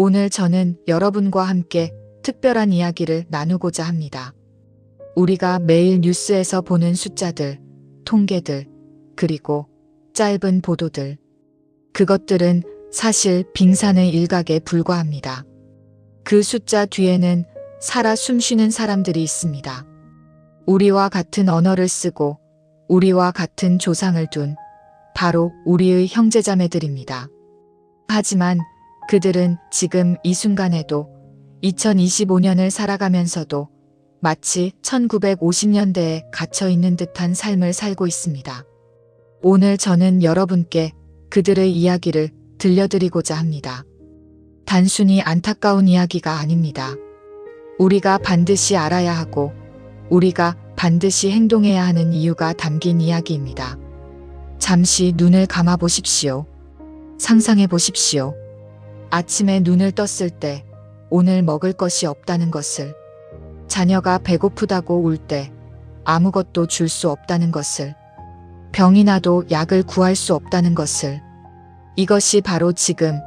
오늘 저는 여러분과 함께 특별한 이야기를 나누고자 합니다. 우리가 매일 뉴스에서 보는 숫자들, 통계들, 그리고 짧은 보도들. 그것들은 사실 빙산의 일각에 불과합니다. 그 숫자 뒤에는 살아 숨쉬는 사람들이 있습니다. 우리와 같은 언어를 쓰고 우리와 같은 조상을 둔 바로 우리의 형제자매들입니다. 하지만 그들은 지금 이 순간에도 2025년을 살아가면서도 마치 1950년대에 갇혀 있는 듯한 삶을 살고 있습니다. 오늘 저는 여러분께 그들의 이야기를 들려드리고자 합니다. 단순히 안타까운 이야기가 아닙니다. 우리가 반드시 알아야 하고 우리가 반드시 행동해야 하는 이유가 담긴 이야기입니다. 잠시 눈을 감아 보십시오. 상상해 보십시오. 아침에 눈을 떴을 때 오늘 먹을 것이 없다는 것을, 자녀가 배고프다고 울 때 아무것도 줄 수 없다는 것을, 병이 나도 약을 구할 수 없다는 것을, 이것이 바로 지금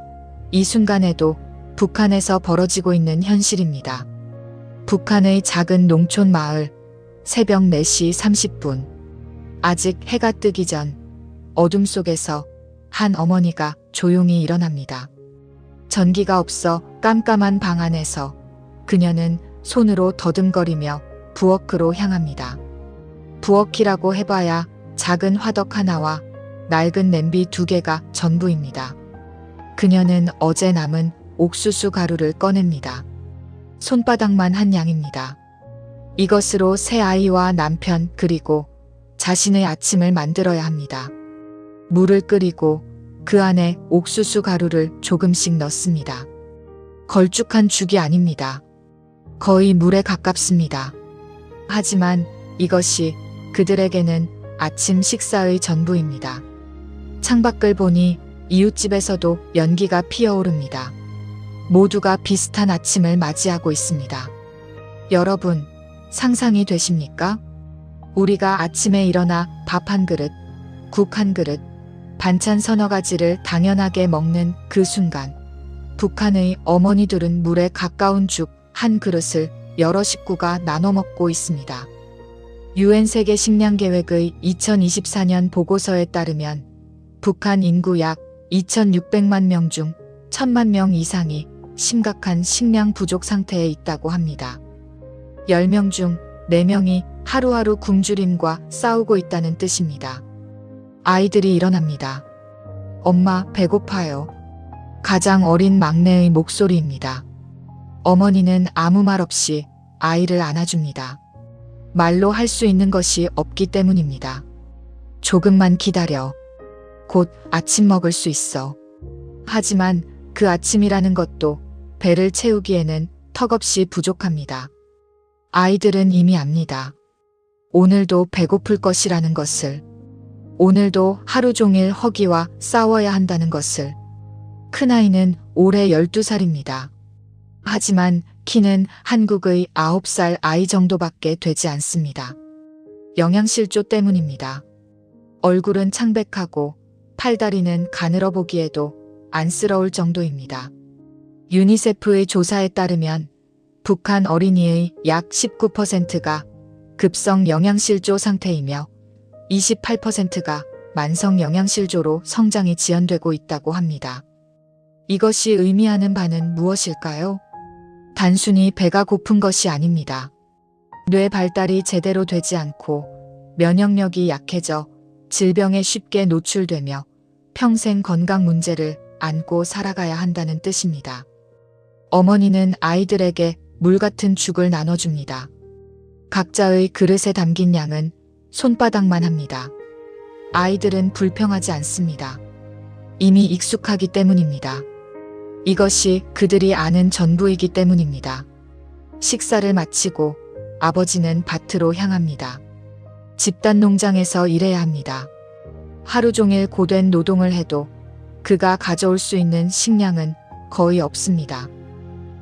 이 순간에도 북한에서 벌어지고 있는 현실입니다. 북한의 작은 농촌 마을, 새벽 4시 30분. 아직 해가 뜨기 전 어둠 속에서 한 어머니가 조용히 일어납니다. 전기가 없어 깜깜한 방 안에서 그녀는 손으로 더듬거리며 부엌으로 향합니다. 부엌이라고 해봐야 작은 화덕 하나와 낡은 냄비 두 개가 전부입니다. 그녀는 어제 남은 옥수수 가루를 꺼냅니다. 손바닥만 한 양입니다. 이것으로 새 아이와 남편 그리고 자신의 아침을 만들어야 합니다. 물을 끓이고 그 안에 옥수수 가루를 조금씩 넣습니다. 걸쭉한 죽이 아닙니다. 거의 물에 가깝습니다. 하지만 이것이 그들에게는 아침 식사의 전부입니다. 창밖을 보니 이웃집에서도 연기가 피어오릅니다. 모두가 비슷한 아침을 맞이하고 있습니다. 여러분, 상상이 되십니까? 우리가 아침에 일어나 밥 한 그릇, 국 한 그릇, 반찬 서너 가지를 당연하게 먹는 그 순간, 북한의 어머니들은 물에 가까운 죽 한 그릇을 여러 식구가 나눠 먹고 있습니다. 유엔 세계 식량 계획의 2024년 보고서에 따르면 북한 인구 약 2,600만 명 중 1,000만 명 이상이 심각한 식량 부족 상태에 있다고 합니다. 10명 중 4명이 하루하루 굶주림과 싸우고 있다는 뜻입니다. 아이들이 일어납니다. 엄마, 배고파요. 가장 어린 막내의 목소리입니다. 어머니는 아무 말 없이 아이를 안아줍니다. 말로 할 수 있는 것이 없기 때문입니다. 조금만 기다려. 곧 아침 먹을 수 있어. 하지만 그 아침이라는 것도 배를 채우기에는 턱없이 부족합니다. 아이들은 이미 압니다. 오늘도 배고플 것이라는 것을. 오늘도 하루 종일 허기와 싸워야 한다는 것을. 큰아이는 올해 12살입니다. 하지만 키는 한국의 9살 아이 정도밖에 되지 않습니다. 영양실조 때문입니다. 얼굴은 창백하고 팔다리는 가늘어 보기에도 안쓰러울 정도입니다. 유니세프의 조사에 따르면 북한 어린이의 약 19%가 급성 영양실조 상태이며 28%가 만성 영양실조로 성장이 지연되고 있다고 합니다. 이것이 의미하는 바는 무엇일까요? 단순히 배가 고픈 것이 아닙니다. 뇌 발달이 제대로 되지 않고 면역력이 약해져 질병에 쉽게 노출되며 평생 건강 문제를 안고 살아가야 한다는 뜻입니다. 어머니는 아이들에게 물 같은 죽을 나눠줍니다. 각자의 그릇에 담긴 양은 손바닥만 합니다. 아이들은 불평하지 않습니다. 이미 익숙하기 때문입니다. 이것이 그들이 아는 전부이기 때문입니다. 식사를 마치고 아버지는 밭으로 향합니다. 집단 농장에서 일해야 합니다. 하루 종일 고된 노동을 해도 그가 가져올 수 있는 식량은 거의 없습니다.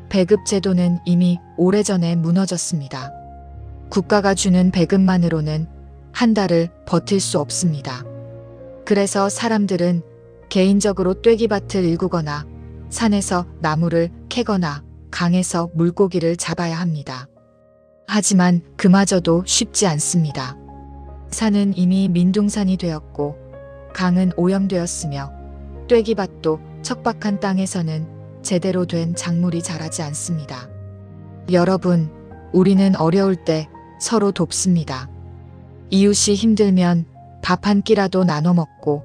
배급 제도는 이미 오래전에 무너졌습니다. 국가가 주는 배급만으로는 한 달을 버틸 수 없습니다. 그래서 사람들은 개인적으로 떼기밭을 일구거나 산에서 나무를 캐거나 강에서 물고기를 잡아야 합니다. 하지만 그마저도 쉽지 않습니다. 산은 이미 민둥산이 되었고 강은 오염되었으며 떼기밭도 척박한 땅에서는 제대로 된 작물이 자라지 않습니다. 여러분, 우리는 어려울 때 서로 돕습니다. 이웃이 힘들면 밥 한 끼라도 나눠 먹고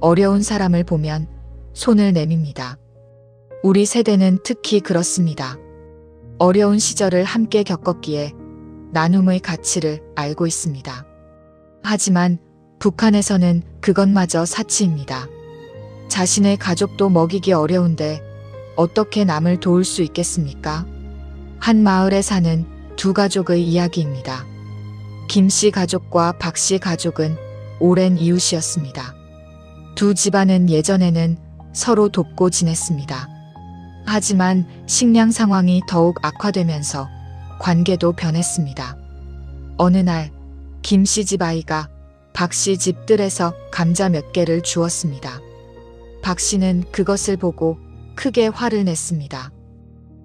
어려운 사람을 보면 손을 내밉니다. 우리 세대는 특히 그렇습니다. 어려운 시절을 함께 겪었기에 나눔의 가치를 알고 있습니다. 하지만 북한에서는 그것마저 사치입니다. 자신의 가족도 먹이기 어려운데 어떻게 남을 도울 수 있겠습니까? 한 마을에 사는 두 가족의 이야기입니다. 김씨 가족과 박씨 가족은 오랜 이웃이었습니다. 두 집안은 예전에는 서로 돕고 지냈습니다. 하지만 식량 상황이 더욱 악화되면서 관계도 변했습니다. 어느 날, 김씨 집 아이가 박씨 집 뜰에서 감자 몇 개를 주었습니다. 박 씨는 그것을 보고 크게 화를 냈습니다.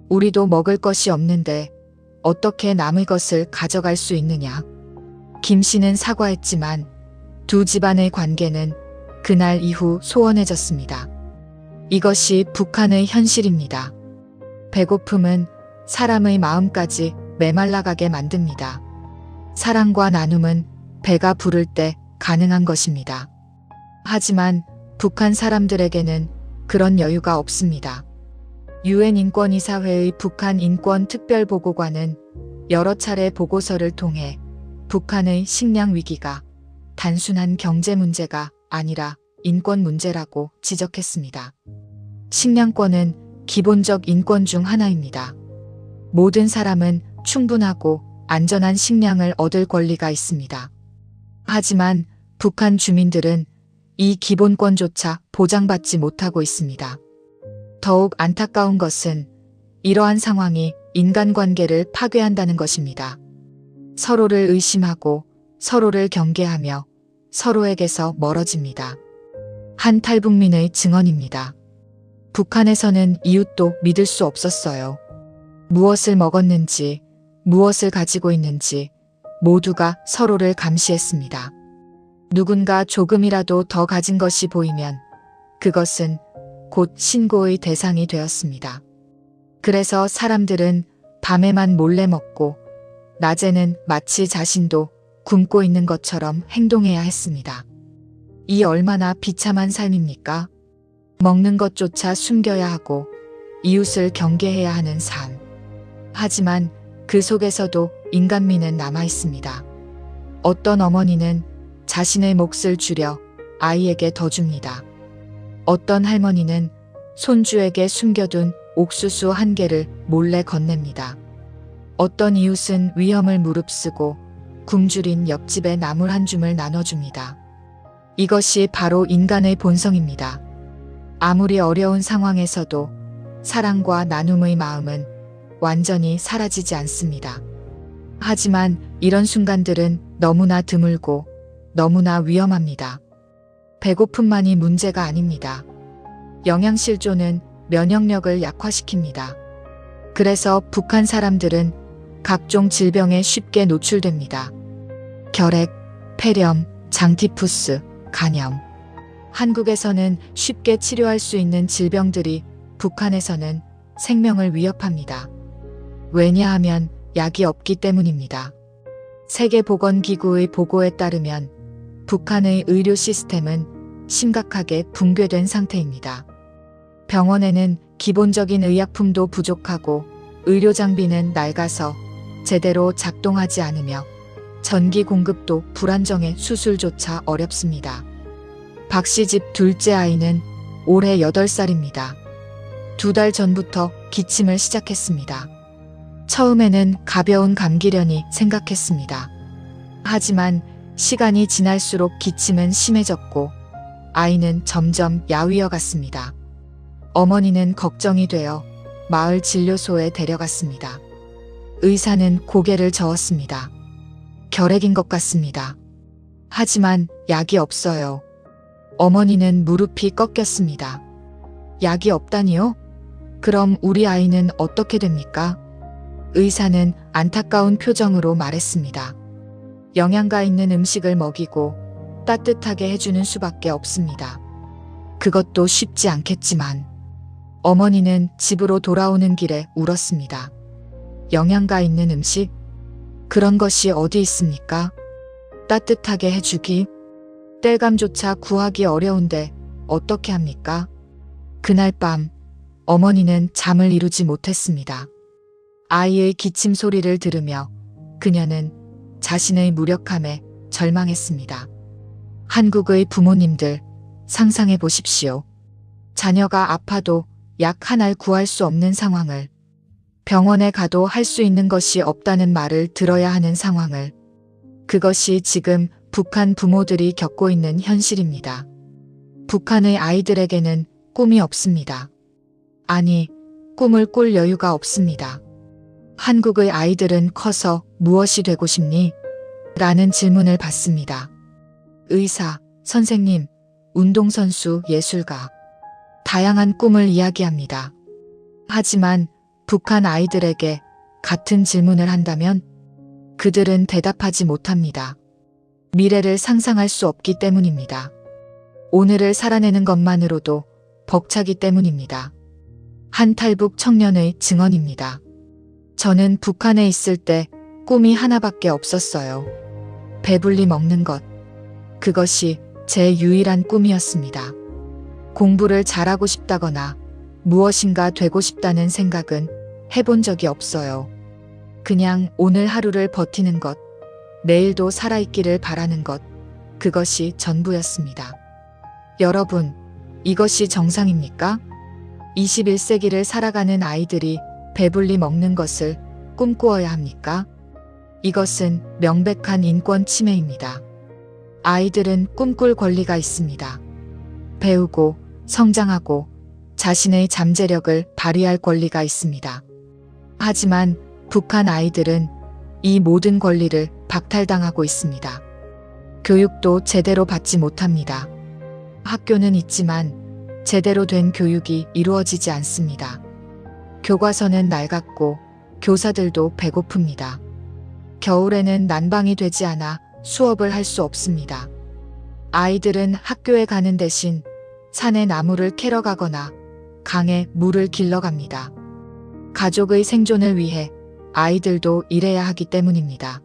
우리도 먹을 것이 없는데 어떻게 남의 것을 가져갈 수 있느냐. 김 씨는 사과했지만 두 집안의 관계는 그날 이후 소원해졌습니다. 이것이 북한의 현실입니다. 배고픔은 사람의 마음까지 메말라가게 만듭니다. 사랑과 나눔은 배가 부를 때 가능한 것입니다. 하지만 북한 사람들에게는 그런 여유가 없습니다. 유엔 인권이사회의 북한 인권 특별보고관은 여러 차례 보고서를 통해 북한의 식량 위기가 단순한 경제 문제가 아니라 인권 문제라고 지적했습니다. 식량권은 기본적 인권 중 하나입니다. 모든 사람은 충분하고 안전한 식량을 얻을 권리가 있습니다. 하지만 북한 주민들은 이 기본권조차 보장받지 못하고 있습니다. 더욱 안타까운 것은 이러한 상황이 인간관계를 파괴한다는 것입니다. 서로를 의심하고 서로를 경계하며 서로에게서 멀어집니다. 한 탈북민의 증언입니다. 북한에서는 이웃도 믿을 수 없었어요. 무엇을 먹었는지, 무엇을 가지고 있는지 모두가 서로를 감시했습니다. 누군가 조금이라도 더 가진 것이 보이면 그것은 곧 신고의 대상이 되었습니다. 그래서 사람들은 밤에만 몰래 먹고 낮에는 마치 자신도 굶고 있는 것처럼 행동해야 했습니다. 이 얼마나 비참한 삶입니까? 먹는 것조차 숨겨야 하고 이웃을 경계해야 하는 삶. 하지만 그 속에서도 인간미는 남아 있습니다. 어떤 어머니는 자신의 몫을 줄여 아이에게 더 줍니다. 어떤 할머니는 손주에게 숨겨둔 옥수수 한 개를 몰래 건넵니다. 어떤 이웃은 위험을 무릅쓰고 굶주린 옆집에 나물 한 줌을 나눠줍니다. 이것이 바로 인간의 본성입니다. 아무리 어려운 상황에서도 사랑과 나눔의 마음은 완전히 사라지지 않습니다. 하지만 이런 순간들은 너무나 드물고 너무나 위험합니다. 배고픔만이 문제가 아닙니다. 영양실조는 면역력을 약화시킵니다. 그래서 북한 사람들은 각종 질병에 쉽게 노출됩니다. 결핵, 폐렴, 장티푸스, 간염. 한국에서는 쉽게 치료할 수 있는 질병들이 북한에서는 생명을 위협합니다. 왜냐하면 약이 없기 때문입니다. 세계보건기구의 보고에 따르면 북한의 의료 시스템은 심각하게 붕괴된 상태입니다. 병원에는 기본적인 의약품도 부족하고 의료 장비는 낡아서 제대로 작동하지 않으며 전기 공급도 불안정해 수술조차 어렵습니다. 박씨 집 둘째 아이는 올해 8살입니다. 두 달 전부터 기침을 시작했습니다. 처음에는 가벼운 감기려니 생각했습니다. 하지만 시간이 지날수록 기침은 심해졌고 아이는 점점 야위어 갔습니다. 어머니는 걱정이 되어 마을 진료소에 데려갔습니다. 의사는 고개를 저었습니다. 결핵인 것 같습니다. 하지만 약이 없어요. 어머니는 무릎이 꺾였습니다. 약이 없다니요? 그럼 우리 아이는 어떻게 됩니까? 의사는 안타까운 표정으로 말했습니다. 영양가 있는 음식을 먹이고 따뜻하게 해주는 수밖에 없습니다. 그것도 쉽지 않겠지만 어머니는 집으로 돌아오는 길에 울었습니다. 영양가 있는 음식? 그런 것이 어디 있습니까? 따뜻하게 해주기? 땔감조차 구하기 어려운데 어떻게 합니까? 그날 밤 어머니는 잠을 이루지 못했습니다. 아이의 기침 소리를 들으며 그녀는 자신의 무력함에 절망했습니다. 한국의 부모님들 상상해 보십시오. 자녀가 아파도 약 한 알 구할 수 없는 상황을 병원에 가도 할 수 있는 것이 없다는 말을 들어야 하는 상황을 그것이 지금 북한 부모들이 겪고 있는 현실입니다. 북한의 아이들에게는 꿈이 없습니다. 아니, 꿈을 꿀 여유가 없습니다. 한국의 아이들은 커서 무엇이 되고 싶니? 라는 질문을 받습니다. 의사, 선생님, 운동선수, 예술가. 다양한 꿈을 이야기합니다. 하지만 북한 아이들에게 같은 질문을 한다면 그들은 대답하지 못합니다. 미래를 상상할 수 없기 때문입니다. 오늘을 살아내는 것만으로도 벅차기 때문입니다. 한 탈북 청년의 증언입니다. 저는 북한에 있을 때 꿈이 하나밖에 없었어요. 배불리 먹는 것. 그것이 제 유일한 꿈이었습니다. 공부를 잘하고 싶다거나 무엇인가 되고 싶다는 생각은 해본 적이 없어요. 그냥 오늘 하루를 버티는 것, 내일도 살아있기를 바라는 것, 그것이 전부였습니다. 여러분, 이것이 정상입니까? 21세기를 살아가는 아이들이 배불리 먹는 것을 꿈꾸어야 합니까? 이것은 명백한 인권 침해입니다. 아이들은 꿈꿀 권리가 있습니다. 배우고 성장하고 자신의 잠재력을 발휘할 권리가 있습니다. 하지만 북한 아이들은 이 모든 권리를 박탈당하고 있습니다. 교육도 제대로 받지 못합니다. 학교는 있지만 제대로 된 교육이 이루어지지 않습니다. 교과서는 낡았고 교사들도 배고픕니다. 겨울에는 난방이 되지 않아 수업을 할 수 없습니다. 아이들은 학교에 가는 대신 산에 나무를 캐러 가거나 강에 물을 길러 갑니다. 가족의 생존을 위해 아이들도 일해야 하기 때문입니다.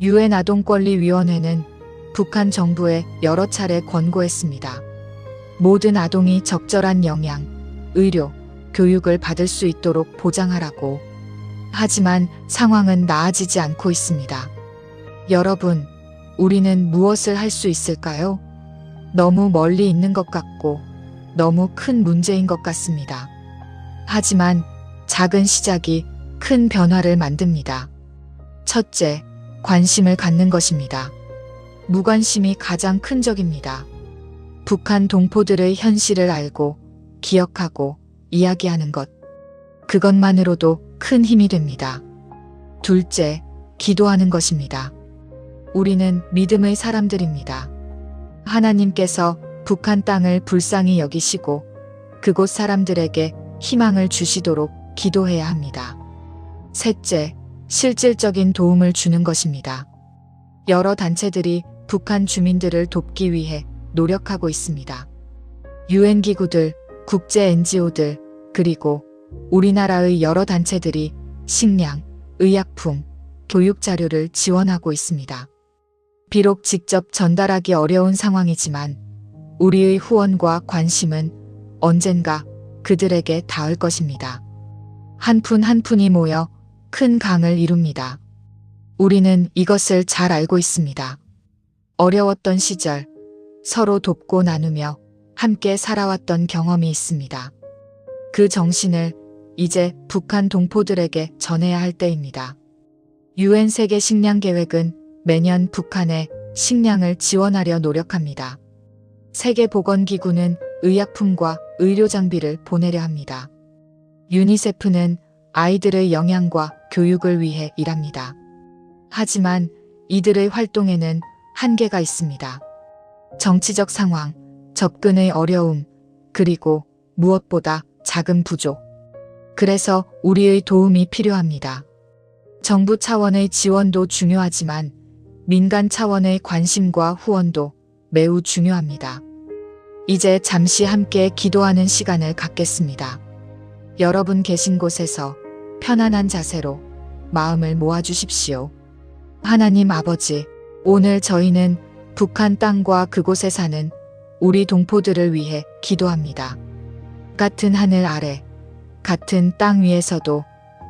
유엔 아동권리위원회는 북한 정부에 여러 차례 권고했습니다. 모든 아동이 적절한 영양, 의료, 교육을 받을 수 있도록 보장하라고. 하지만 상황은 나아지지 않고 있습니다. 여러분, 우리는 무엇을 할 수 있을까요? 너무 멀리 있는 것 같고 너무 큰 문제인 것 같습니다. 하지만 작은 시작이 큰 변화를 만듭니다. 첫째, 관심을 갖는 것입니다. 무관심이 가장 큰 적입니다. 북한 동포들의 현실을 알고 기억하고 이야기하는 것. 그것만으로도 큰 힘이 됩니다. 둘째, 기도하는 것입니다. 우리는 믿음의 사람들입니다. 하나님께서 북한 땅을 불쌍히 여기시고 그곳 사람들에게 희망을 주시도록 기도해야 합니다. 셋째, 실질적인 도움을 주는 것입니다. 여러 단체들이 북한 주민들을 돕기 위해 노력하고 있습니다. 유엔 기구들, 국제 NGO들, 그리고 우리나라의 여러 단체들이 식량, 의약품, 교육 자료를 지원하고 있습니다. 비록 직접 전달하기 어려운 상황이지만 우리의 후원과 관심은 언젠가 그들에게 닿을 것입니다. 한 푼 한 푼이 모여 큰 강을 이룹니다. 우리는 이것을 잘 알고 있습니다. 어려웠던 시절 서로 돕고 나누며 함께 살아왔던 경험이 있습니다. 그 정신을 이제 북한 동포들에게 전해야 할 때입니다. 유엔 세계 식량 계획은 매년 북한에 식량을 지원하려 노력합니다. 세계보건기구는 의약품과 의료 장비를 보내려 합니다. 유니세프는 아이들의 영양과 교육을 위해 일합니다. 하지만 이들의 활동에는 한계가 있습니다. 정치적 상황, 접근의 어려움, 그리고 무엇보다 자금 부족. 그래서 우리의 도움이 필요합니다. 정부 차원의 지원도 중요하지만 민간 차원의 관심과 후원도 매우 중요합니다. 이제 잠시 함께 기도하는 시간을 갖겠습니다. 여러분 계신 곳에서 편안한 자세로 마음을 모아주십시오. 하나님 아버지, 오늘 저희는 북한 땅과 그곳에 사는 우리 동포들을 위해 기도합니다. 같은 하늘 아래, 같은 땅 위에서도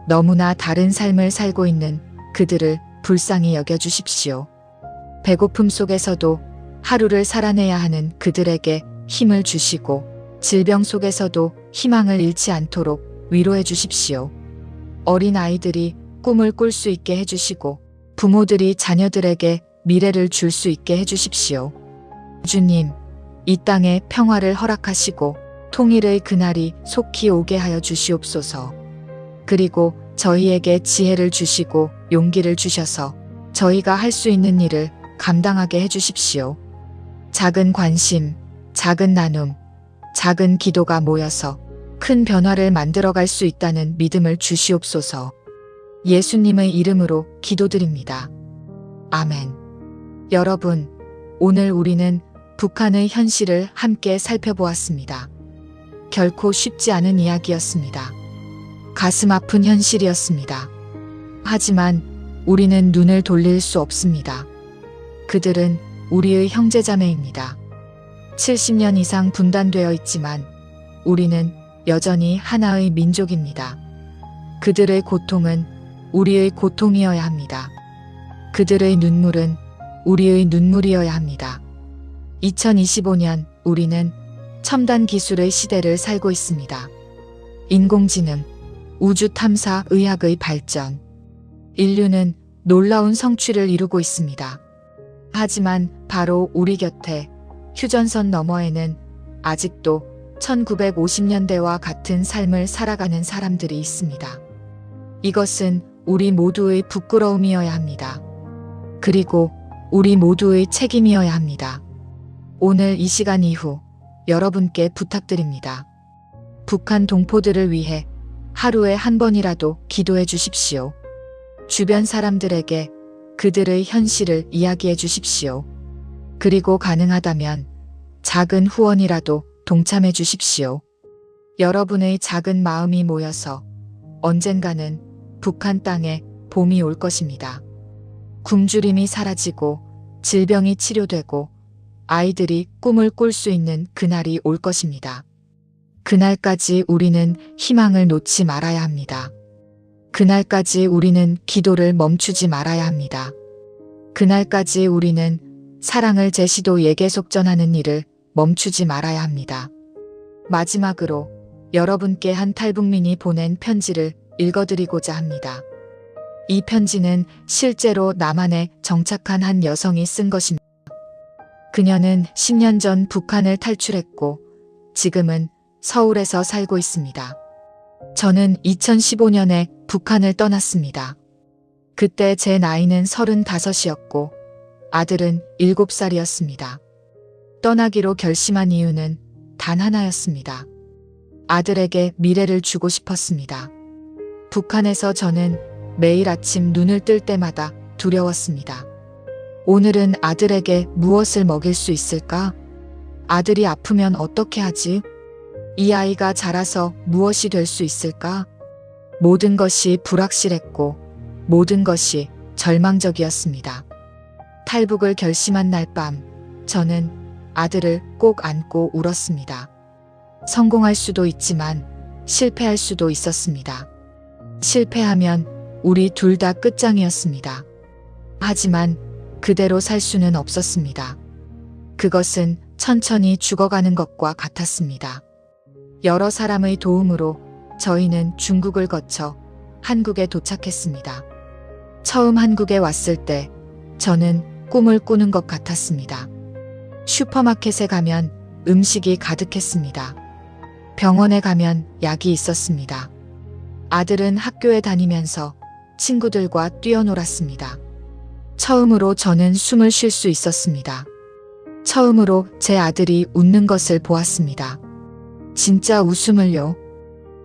너무나 다른 삶을 살고 있는 그들을 불쌍히 여겨주십시오. 배고픔 속에서도 하루를 살아내야 하는 그들에게 힘을 주시고 질병 속에서도 희망을 잃지 않도록 위로해 주십시오. 어린 아이들이 꿈을 꿀 수 있게 해주시고 부모들이 자녀들에게 미래를 줄 수 있게 해주십시오. 주님, 이 땅에 평화를 허락하시고 통일의 그날이 속히 오게 하여 주시옵소서. 그리고 저희에게 지혜를 주시고 용기를 주셔서 저희가 할 수 있는 일을 감당하게 해주십시오. 작은 관심, 작은 나눔, 작은 기도가 모여서 큰 변화를 만들어갈 수 있다는 믿음을 주시옵소서. 예수님의 이름으로 기도드립니다. 아멘. 여러분, 오늘 우리는 북한의 현실을 함께 살펴보았습니다. 결코 쉽지 않은 이야기였습니다. 가슴 아픈 현실이었습니다. 하지만 우리는 눈을 돌릴 수 없습니다. 그들은 우리의 형제자매입니다. 70년 이상 분단되어 있지만 우리는 여전히 하나의 민족입니다. 그들의 고통은 우리의 고통이어야 합니다. 그들의 눈물은 우리의 눈물이어야 합니다. 2025년 우리는 첨단 기술의 시대를 살고 있습니다. 인공지능, 우주 탐사 의학의 발전, 인류는 놀라운 성취를 이루고 있습니다. 하지만 바로 우리 곁에 휴전선 너머에는 아직도 1950년대와 같은 삶을 살아가는 사람들이 있습니다. 이것은 우리 모두의 부끄러움이어야 합니다. 그리고 우리 모두의 책임이어야 합니다. 오늘 이 시간 이후 여러분께 부탁드립니다. 북한 동포들을 위해 하루에 한 번이라도 기도해 주십시오. 주변 사람들에게 그들의 현실을 이야기해 주십시오. 그리고 가능하다면 작은 후원이라도 동참해 주십시오. 여러분의 작은 마음이 모여서 언젠가는 북한 땅에 봄이 올 것입니다. 굶주림이 사라지고 질병이 치료되고 아이들이 꿈을 꿀 수 있는 그날이 올 것입니다. 그날까지 우리는 희망을 놓지 말아야 합니다. 그날까지 우리는 기도를 멈추지 말아야 합니다. 그날까지 우리는 사랑을 제시도에 계속 전하는 일을 멈추지 말아야 합니다. 마지막으로 여러분께 한 탈북민이 보낸 편지를 읽어드리고자 합니다. 이 편지는 실제로 남한에 정착한 한 여성이 쓴 것입니다. 그녀는 10년 전 북한을 탈출했고 지금은 서울에서 살고 있습니다. 저는 2015년에 북한을 떠났습니다. 그때 제 나이는 35이었고 아들은 7살이었습니다. 떠나기로 결심한 이유는 단 하나였습니다. 아들에게 미래를 주고 싶었습니다. 북한에서 저는 매일 아침 눈을 뜰 때마다 두려웠습니다. 오늘은 아들에게 무엇을 먹일 수 있을까? 아들이 아프면 어떻게 하지? 이 아이가 자라서 무엇이 될 수 있을까? 모든 것이 불확실했고 모든 것이 절망적이었습니다. 탈북을 결심한 날 밤 저는 아들을 꼭 안고 울었습니다. 성공할 수도 있지만 실패할 수도 있었습니다. 실패하면 우리 둘 다 끝장이었습니다. 하지만 그대로 살 수는 없었습니다. 그것은 천천히 죽어가는 것과 같았습니다. 여러 사람의 도움으로 저희는 중국을 거쳐 한국에 도착했습니다. 처음 한국에 왔을 때 저는 꿈을 꾸는 것 같았습니다. 슈퍼마켓에 가면 음식이 가득했습니다. 병원에 가면 약이 있었습니다. 아들은 학교에 다니면서 친구들과 뛰어놀았습니다. 처음으로 저는 숨을 쉴 수 있었습니다. 처음으로 제 아들이 웃는 것을 보았습니다. 진짜 웃음을요.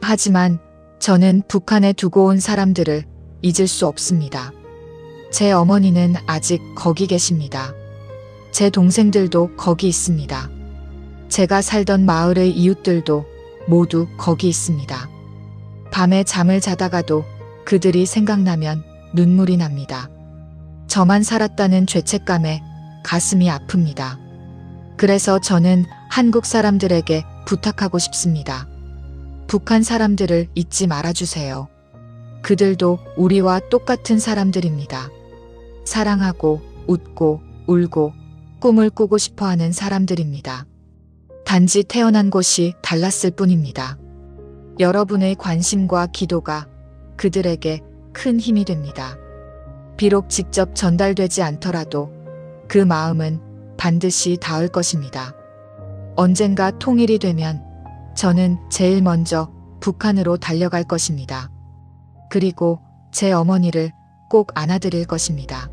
하지만 저는 북한에 두고 온 사람들을 잊을 수 없습니다. 제 어머니는 아직 거기 계십니다. 제 동생들도 거기 있습니다. 제가 살던 마을의 이웃들도 모두 거기 있습니다. 밤에 잠을 자다가도 그들이 생각나면 눈물이 납니다. 저만 살았다는 죄책감에 가슴이 아픕니다. 그래서 저는 한국 사람들에게 부탁하고 싶습니다. 북한 사람들을 잊지 말아주세요. 그들도 우리와 똑같은 사람들입니다. 사랑하고 웃고 울고 꿈을 꾸고 싶어 하는 사람들입니다. 단지 태어난 곳이 달랐을 뿐입니다. 여러분의 관심과 기도가 그들에게 큰 힘이 됩니다. 비록 직접 전달되지 않더라도 그 마음은 반드시 닿을 것입니다. 언젠가 통일이 되면 저는 제일 먼저 북한으로 달려갈 것입니다. 그리고 제 어머니를 꼭 안아드릴 것입니다.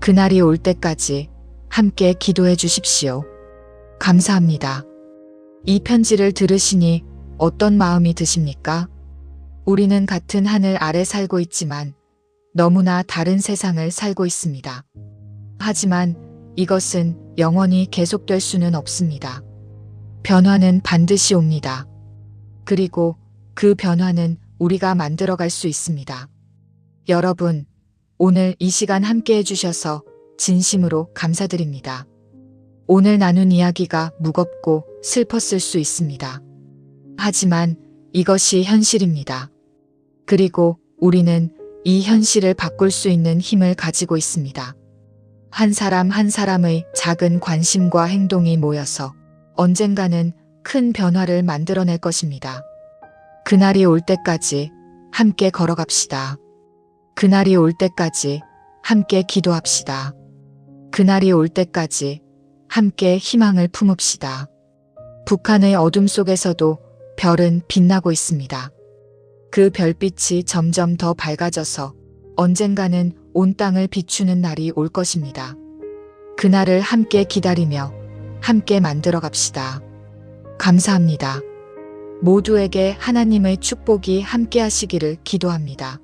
그날이 올 때까지 함께 기도해 주십시오. 감사합니다. 이 편지를 들으시니 어떤 마음이 드십니까? 우리는 같은 하늘 아래 살고 있지만 너무나 다른 세상을 살고 있습니다. 하지만 이것은 영원히 계속될 수는 없습니다. 변화는 반드시 옵니다. 그리고 그 변화는 우리가 만들어갈 수 있습니다. 여러분, 오늘 이 시간 함께 해주셔서 진심으로 감사드립니다. 오늘 나눈 이야기가 무겁고 슬펐을 수 있습니다. 하지만 이것이 현실입니다. 그리고 우리는 이 현실을 바꿀 수 있는 힘을 가지고 있습니다. 한 사람 한 사람의 작은 관심과 행동이 모여서 언젠가는 큰 변화를 만들어낼 것입니다. 그날이 올 때까지 함께 걸어갑시다. 그날이 올 때까지 함께 기도합시다. 그날이 올 때까지 함께 희망을 품읍시다. 북한의 어둠 속에서도 별은 빛나고 있습니다. 그 별빛이 점점 더 밝아져서 언젠가는 온 땅을 비추는 날이 올 것입니다. 그날을 함께 기다리며 함께 만들어 갑시다. 감사합니다. 모두에게 하나님의 축복이 함께 하시기를 기도합니다.